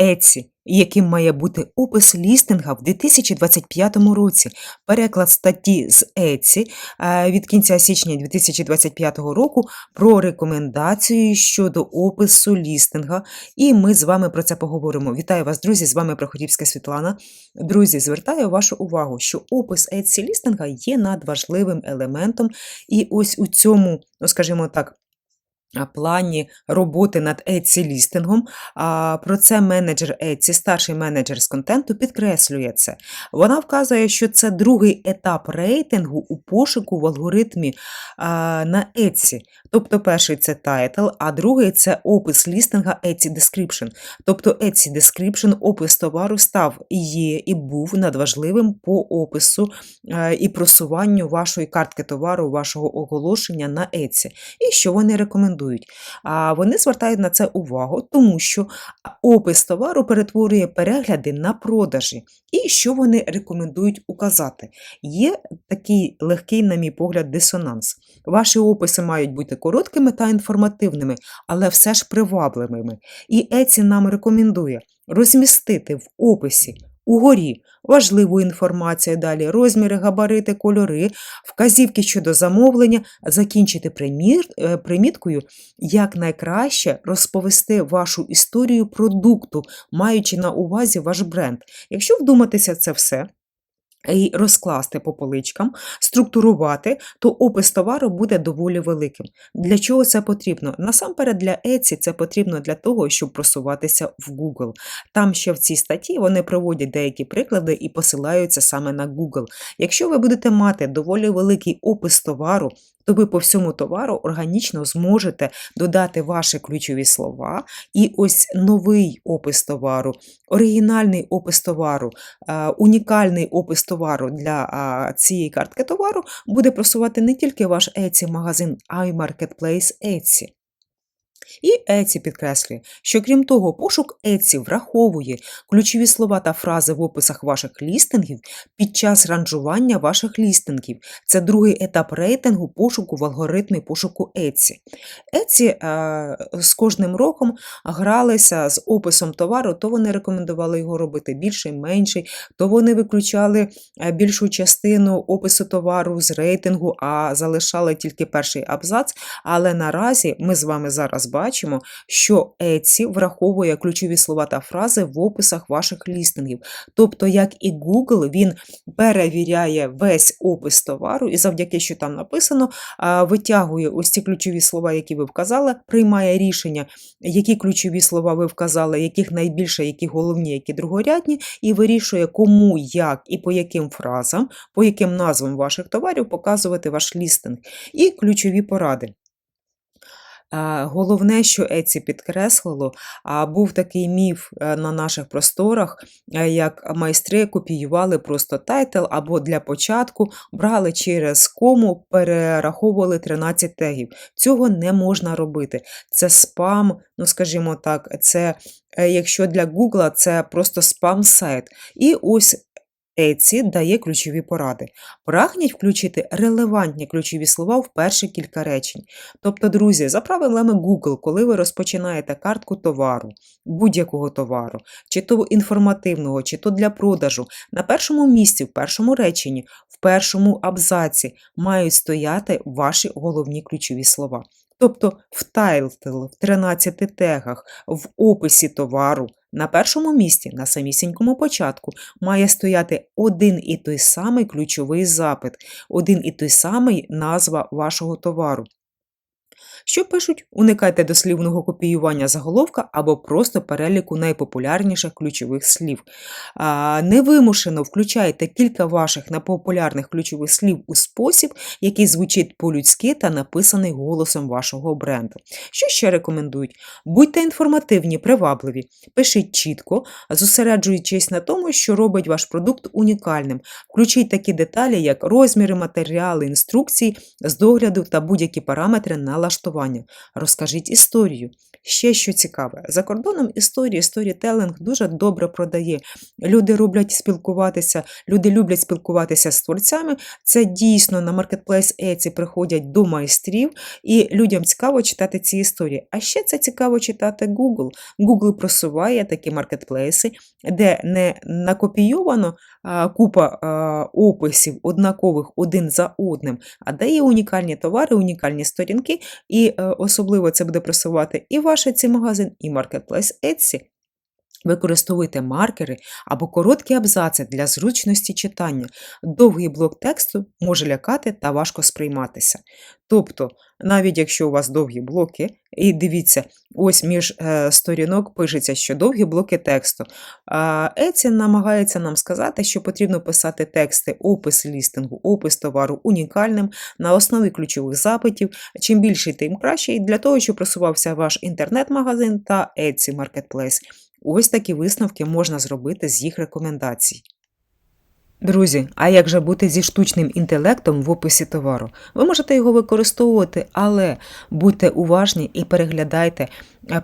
Etsy, яким має бути опис лістинга в 2025 році. Переклад статті з Etsy е, від кінця січня 2025 року про рекомендації щодо опису лістинга. І ми з вами про це поговоримо. Вітаю вас, друзі! З вами Проходівська Світлана. Друзі, звертаю вашу увагу, що опис Etsy лістинга є надважливим елементом, і ось у цьому, ну скажімо так, плані роботи над Etsy лістингом. Про це менеджер Etsy, старший менеджер з контенту, підкреслює це. Вона вказує, що це другий етап рейтингу у пошуку в алгоритмі на Etsy. Тобто перший це тайтл, а другий це опис лістинга Etsy Description. Тобто Etsy Description, опис товару став є, і був надважливим по опису і просуванню вашої картки товару, вашого оголошення на Etsy. І що вони рекомендують? А вони звертають на це увагу, тому що опис товару перетворює перегляди на продажі. І що вони рекомендують указати? Є такий легкий, на мій погляд, дисонанс. Ваші описи мають бути короткими та інформативними, але все ж привабливими. І Еці нам рекомендує розмістити в описі угорі. Важливу інформацію, далі розміри, габарити, кольори, вказівки щодо замовлення, закінчити примір, е, приміткою, як найкраще розповісти вашу історію продукту, маючи на увазі ваш бренд. Якщо вдуматися це все, і розкласти по поличкам, структурувати, то опис товару буде доволі великим. Для чого це потрібно? Насамперед для Etsy це потрібно для того, щоб просуватися в Google. Там ще в цій статті вони проводять деякі приклади і посилаються саме на Google. Якщо ви будете мати доволі великий опис товару, то ви по всьому товару органічно зможете додати ваші ключові слова і ось новий опис товару, оригінальний опис товару, е, унікальний опис товару для цієї картки товару буде просувати не тільки ваш Etsy магазин, а й Marketplace Etsy. І Etsy підкреслює, що крім того, пошук Etsy враховує ключові слова та фрази в описах ваших лістингів під час ранжування ваших лістингів. Це другий етап рейтингу пошуку в алгоритмі пошуку Etsy. Etsy е, з кожним роком гралися з описом товару, то вони рекомендували його робити більший, менший, то вони виключали е, більшу частину опису товару з рейтингу, а залишали тільки перший абзац. Але наразі ми з вами зараз бачимо, що Etsy враховує ключові слова та фрази в описах ваших лістингів. Тобто, як і Google, він перевіряє весь опис товару і завдяки, що там написано, витягує ось ці ключові слова, які ви вказали, приймає рішення, які ключові слова ви вказали, яких найбільше, які головні, які другорядні, і вирішує, кому, як і по яким фразам, по яким назвам ваших товарів показувати ваш лістинг і ключові поради. Головне, що Еці підкреслило, був такий міф е, на наших просторах, е, як майстри копіювали просто тайтл або для початку брали через кому, перераховували 13 тегів. Цього не можна робити. Це спам, ну скажімо так, це е, якщо для Google це просто спам-сайт. І ось Etsy дає ключові поради. Прагніть включити релевантні ключові слова в перші кілька речень. Тобто, друзі, за правилами Google, коли ви розпочинаєте картку товару, будь-якого товару, чи то інформативного, чи то для продажу, на першому місці, в першому реченні, в першому абзаці мають стояти ваші головні ключові слова. Тобто в тайтл, в 13 тегах, в описі товару, на першому місці, на самісінькому початку, має стояти один і той самий ключовий запит, один і той самий назва вашого товару. Що пишуть? Уникайте дослівного копіювання заголовка або просто переліку найпопулярніших ключових слів. Невимушено включайте кілька ваших найпопулярних ключових слів у спосіб, який звучить по-людськи та написаний голосом вашого бренду. Що ще рекомендують? Будьте інформативні, привабливі, пишіть чітко, зосереджуючись на тому, що робить ваш продукт унікальним. Включіть такі деталі, як розміри, матеріали, інструкції з догляду та будь-які параметри налаштування. Розкажіть історію. Ще що цікаве, за кордоном історії, сторітелинг дуже добре продає. Люди роблять спілкуватися, люди люблять спілкуватися з творцями. Це дійсно на маркетплейс Etsy приходять до майстрів, і людям цікаво читати ці історії. А ще це цікаво читати Google. Google просуває такі маркетплейси, де не накопійовано а, купа а, описів однакових один за одним, а де є унікальні товари, унікальні сторінки, і е, особливо це буде просувати і ваш Etsy магазин, і маркетплейс Etsy. Використовуйте маркери або короткі абзаци для зручності читання. Довгий блок тексту може лякати та важко сприйматися. Тобто, навіть якщо у вас довгі блоки, і дивіться, ось між е, сторінок пишеться, що довгі блоки тексту. Etsy намагається нам сказати, що потрібно писати тексти, опис лістингу, опис товару унікальним на основі ключових запитів. Чим більший, тим краще, і для того, щоб просувався ваш інтернет-магазин та Etsy Marketplace. Ось такі висновки можна зробити з їх рекомендацій. Друзі, а як же бути зі штучним інтелектом в описі товару? Ви можете його використовувати, але будьте уважні і переглядайте,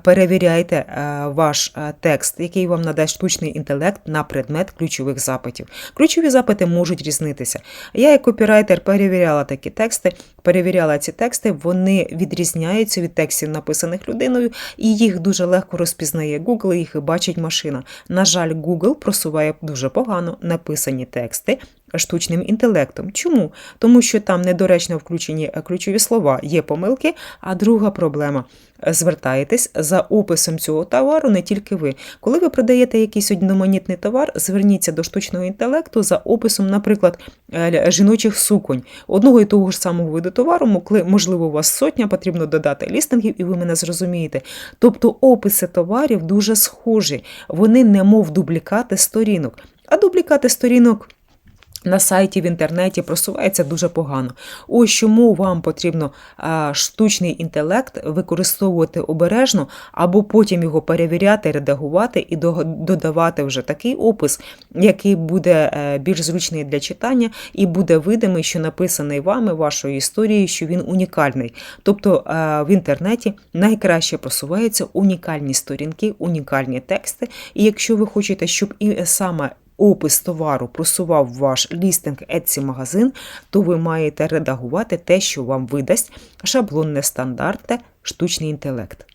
перевіряйте е, ваш е, текст, який вам надасть штучний інтелект на предмет ключових запитів. Ключові запити можуть різнитися. Я, як копірайтер, перевіряла такі тексти, перевіряла ці тексти, вони відрізняються від текстів, написаних людиною, і їх дуже легко розпізнає Google, їх і бачить машина. На жаль, Google просуває дуже погано написані тексти штучним інтелектом. Чому? Тому що там недоречно включені е, ключові слова, є помилки, а друга проблема. Звертаєтесь за описом цього товару не тільки ви. Коли ви продаєте якийсь одноманітний товар, зверніться до штучного інтелекту за описом, наприклад, е, жіночих суконь. Одного і того ж самого виду товару, можливо, у вас сотня, потрібно додати лістингів, і ви мене зрозумієте. Тобто описи товарів дуже схожі, вони немов дублікати сторінок. А дублікати сторінок на сайті в інтернеті просувається дуже погано. Ось чому вам потрібно штучний інтелект використовувати обережно, або потім його перевіряти, редагувати і додавати вже такий опис, який буде е, більш зручний для читання, і буде видимий, що написаний вами вашою історією, що він унікальний. Тобто е, в інтернеті найкраще просуваються унікальні сторінки, унікальні тексти. І якщо ви хочете, щоб і саме опис товару просував ваш лістинг Etsy магазин, то ви маєте редагувати те, що вам видасть шаблонне стандарте штучний інтелект.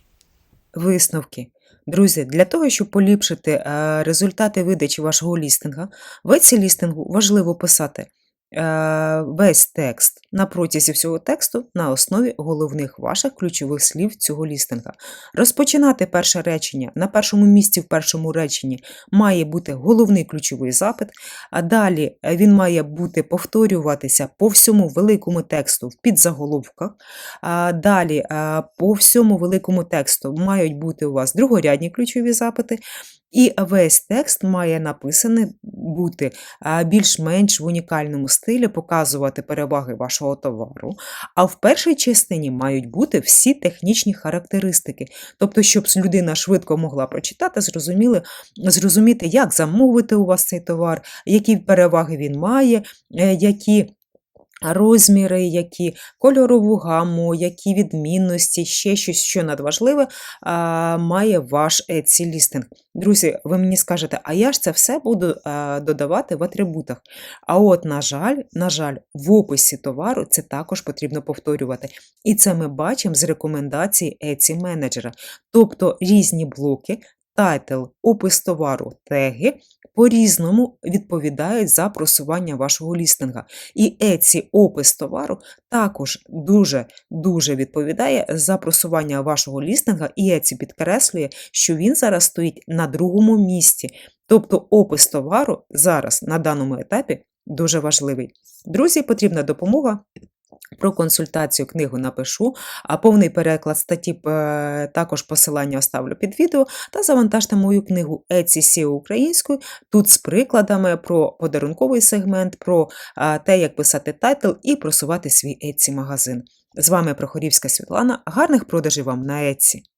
Висновки. Друзі, для того, щоб поліпшити е, результати видачі вашого лістинга, в Etsy лістингу важливо писати Е, весь текст на протязі всього тексту на основі головних ваших ключових слів цього лістинга. Розпочинати перше речення на першому місці в першому реченні має бути головний ключовий запит, а далі е, він має бути повторюватися по всьому великому тексту в підзаголовках. А Далі е, по всьому великому тексту мають бути у вас другорядні ключові запити. І весь текст має написаний бути більш-менш в унікальному стилі, показувати переваги вашого товару. А в першій частині мають бути всі технічні характеристики. Тобто, щоб людина швидко могла прочитати, зрозуміли, зрозуміти, як замовити у вас цей товар, які переваги він має, е, які розміри, які кольорову гаму, які відмінності, ще щось, що надважливе, має ваш Etsy лістинг. Друзі, ви мені скажете, а я ж це все буду додавати в атрибутах. А от, на жаль, на жаль, в описі товару це також потрібно повторювати. І це ми бачимо з рекомендацій Etsy менеджера. Тобто різні блоки, тайтл, опис товару, теги по-різному відповідають за просування вашого лістинга. І Etsy опис товару також дуже-дуже відповідає за просування вашого лістинга, і Etsy підкреслює, що він зараз стоїть на другому місці. Тобто опис товару зараз на даному етапі дуже важливий. Друзі, потрібна допомога. Про консультацію книгу напишу, а повний переклад статті е, також посилання оставлю під відео та завантажте мою книгу Еці SEO українською. Тут з прикладами про подарунковий сегмент, про те, як писати тайтл і просувати свій Etsy магазин. З вами Прохорівська Світлана. Гарних продажів вам на Etsy!